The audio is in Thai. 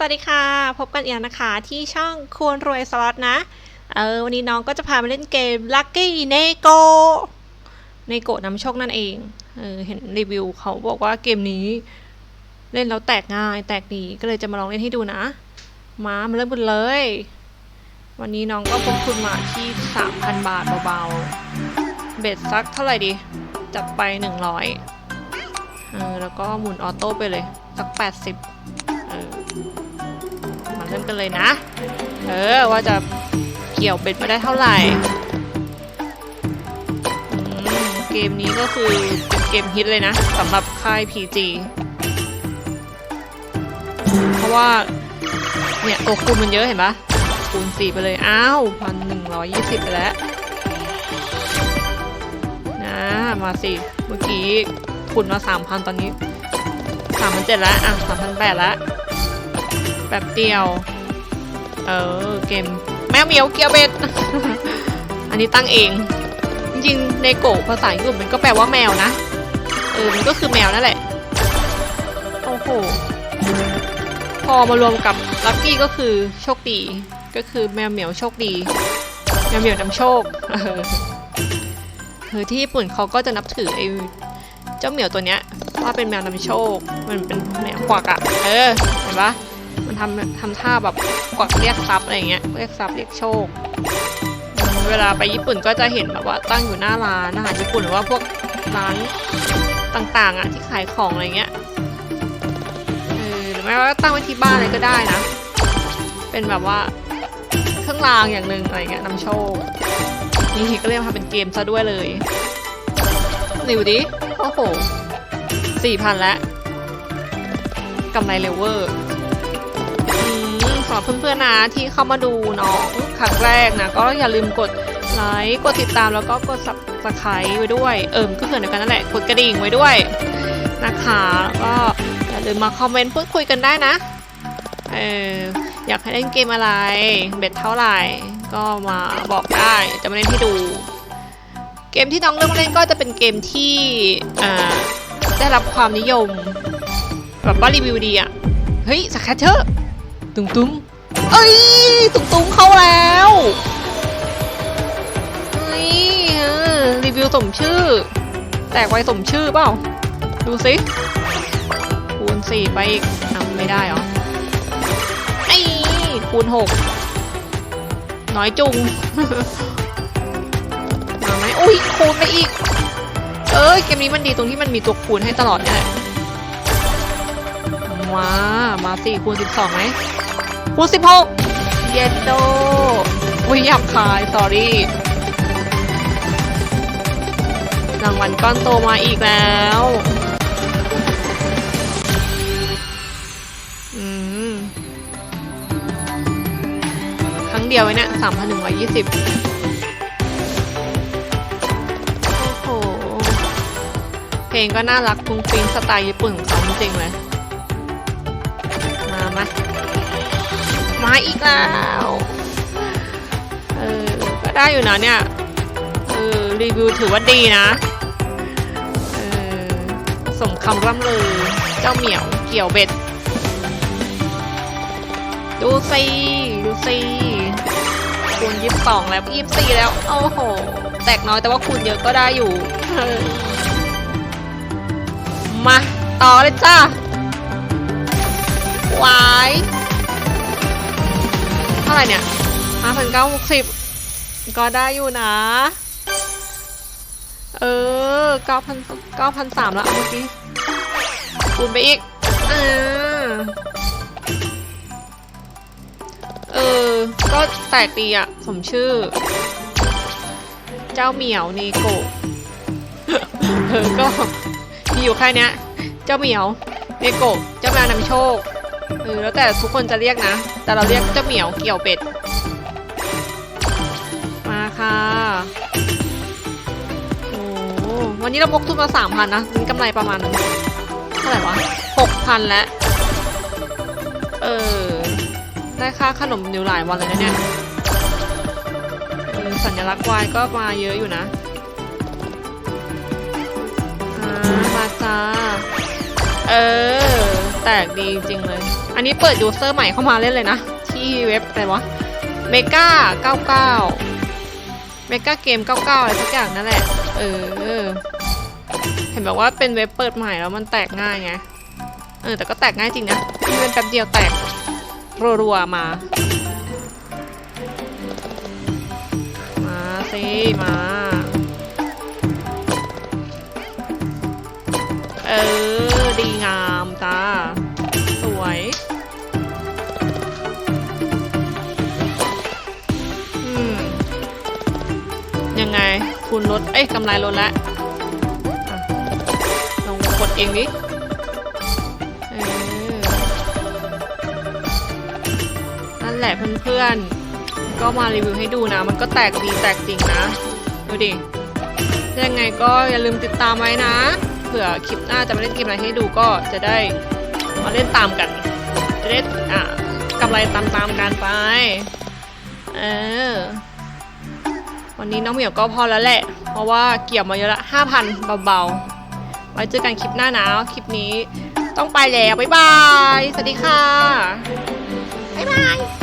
สวัสดีค่ะ พบกันอีกแล้วนะคะที่ช่องควรรวยสล็อตนะ เออวันนี้น้องก็จะพามาเล่นเกม Lucky n e g o n e g o นำโชคนั่นเอง เออเห็นรีวิวเขาบอกว่าเกมนี้ เล่นแล้วแตกง่ายแตกดีก็เลยจะมาลองเล่นให้ดูนะ มามาเริ่มกันเลย วันนี้น้องก็พกทุนมาที่ 3,000 บาทเบาๆ เบ็ดสักเท่าไหร่ดี จัดไป 100เออแล้วก็หมุนออโต้ไปเลย สัก 80เออมา เริ่มกันเลยนะ เออ ว่าจะเกี่ยวเบ็ดมาได้เท่าไหร่เกมนี้ก็คือเป็นเกมฮิตเลยนะสำหรับค่าย PG เพราะว่า เนี่ยตัวคูณมันเยอะเห็นปะคูณสี่ไปเลย อ้าวพันหนึ่งร้อยยี่สิบไปแล้ว นะ มาสิ เมื่อกี้ทุนมาสามพันตอนนี้สามพันเจ็ดแล้ว อะสามพันแปดแล้ว แบบเดียว เออ เกม แมวเหมียวเกียวเบ็ด อันนี้ตั้งเอง จริงในโกะภาษาญี่ปุ่นมันก็แปลว่าแมวนะ เออ มันก็คือแมวนั่นแหละ โอ้โห พอมารวมกับลัคกี้ก็คือโชคดี ก็คือแมวเหมียวโชคดี แมวเหมียวนำโชค เออที่ญี่ปุ่นเขาก็จะนับถือไอ้เจ้าเหมียวตัวเนี้ยว่าเป็นแมวนำโชค มันเป็นแมวกวักอะเออ เห็นปะ ทำทำท่าแบบกวักเรียกทรัพย์อะไรเงี้ยเรียกทรัพย์เรียกโชค เวลาไปญี่ปุ่นก็จะเห็นแบบว่าตั้งอยู่หน้าร้านอาหารญี่ปุ่นหรือว่าพวกร้านต่างๆอะที่ขายของอะไรเงี้ยเออหรือไม่ว่าตั้งไว้ที่บ้านอะไรก็ได้นะ เป็นแบบว่าเครื่องรางอย่างหนึ่งอะไรเงี้ยนำโชคนี่ก็เรียกมาเป็นเกมซะด้วยเลยหนิวดิโอ้โหสี่พันแล้วกำไรเลเวอร์ รับเพื่อนๆนะที่เข้ามาดูน้องครั้งแรกนะก็อย่าลืมกดไลค์กดติดตามแล้วก็กด subscribe ไว้ด้วย เอิมก็คือเดียกันนั่นแหละกดกระดิ่งไว้ด้วยนะคะแล้วก็อย่าลืมมาคอมเมนต์พูดคุยกันได้นะเอออยากให้เล่นเกมอะไร เบ็ดเท่าไหร่ ก็มาบอกได้จะมาเล่นให้ดู เกมที่น้องเลือกเล่นก็จะเป็นเกมที่ได้รับความนิยมแบบว่ารีวิวดีอะเฮ้ยสแคทเชอร์ตุ้งตุ้ง เอ้ยตุ้งตุ้งเข้าแล้วเฮ้ยเออรีวิวสมชื่อ แตกไวสมชื่อเปล่า ดูสิคูณสี่ไปอีกทำไม่ได้หรอไอ้คูณหกน้อยจุงมาไหมอุ้ยคูณไปอีก เอ้ยเกมนี้มันดีตรงที่มันมีตัวคูณให้ตลอดเนี่ยแหละมา มาสี่คูณสิบสองไหม คูณสิบหกเย็นโดอุ้ยหยับคายสอรี่รางวัลก้อนโตมาอีกแล้วอืมครั้งเดียวไว้เนี่ยสามพันหนึ่งร้อยยี่สิบโอ้โหเพลงก็น่ารักฟุ้งฟิ้งสไตล์ญี่ปุ่นของเขาจริงๆเลย มาอีกแล้ว เออ ก็ได้อยู่นะเนี่ย เออ รีวิวถือว่าดีนะ เออ สมคำร่ำลือ เจ้าเหมียวเกี่ยวเบ็ด ดูสิดูสิคูณยี่สิบสองแล้วยี่สิบสี่แล้ว โอ้โห แตกน้อยแต่ว่าคูณเยอะก็ได้อยู่ มา ต่อเลยจ้าวาย ไหร่เนี่ยห้าพันเก้าหกสิบก็ได้อยู่นะ เออเก้าพันเก้าพันสามแล้วเอาเมื่อกี้คูณไปอีกเออเออ ก็แตกดีอะสมชื่อ เจ้าเหมียวเนโกะเออก็มีอยู่แค่เนี้ยเจ้าเหมียวเนโกะเจ้าแมวนำโชค เออแล้วแต่ทุกคนจะเรียกนะ แต่เราเรียกเจ้าเหมียวเกี่ยวเป็ด มาค่ะโอ้วันนี้เราพกทุนมาสามพันนะนี่กำไรประมาณเท่าไหร่วะหกพันแล้ว เออ ได้ค่าขนมนิวหลายวันเลยนะเนี่ยเออสัญลักษณ์วายก็มาเยอะอยู่นะมาจ้า เออ แตกดีจริงเลย อันนี้เปิดยูเซอร์ใหม่เข้ามาเล่นเลยนะ ที่เว็บอะไรวะเมกา99เมกาเกม99อะไรสักอย่างนั่นแหละ เออ เห็นบอกว่าเป็นเว็บเปิดใหม่แล้วมันแตกง่ายไง เออ แต่ก็แตกง่ายจริงนะเป็นแป๊บเดียวแตกรัวๆมา มาสิ มา คุณลด เอ้ยกำไรลดละลองกดเองดิออนั่นแหละเพื่อนๆ ก็มารีวิวให้ดูนะ มันก็แตกดีแตกจริงนะ ดูดิ ยังไงก็อย่าลืมติดตามไว้นะ เผื่อคลิปหน้าจะมาเล่นเกมอะไรให้ดูก็จะได้มาเล่นตามกัน จะได้อะกำไรตามๆกันไป เออ วันนี้น้องเหมียวก็พอแล้วแหละ เพราะว่าเกี่ยวมาเยอะละห้าพันเบาๆ ไว้เจอกันคลิปหน้านะ คลิปนี้ต้องไปแล้ว บ๊ายบาย สวัสดีค่ะ บ๊ายบาย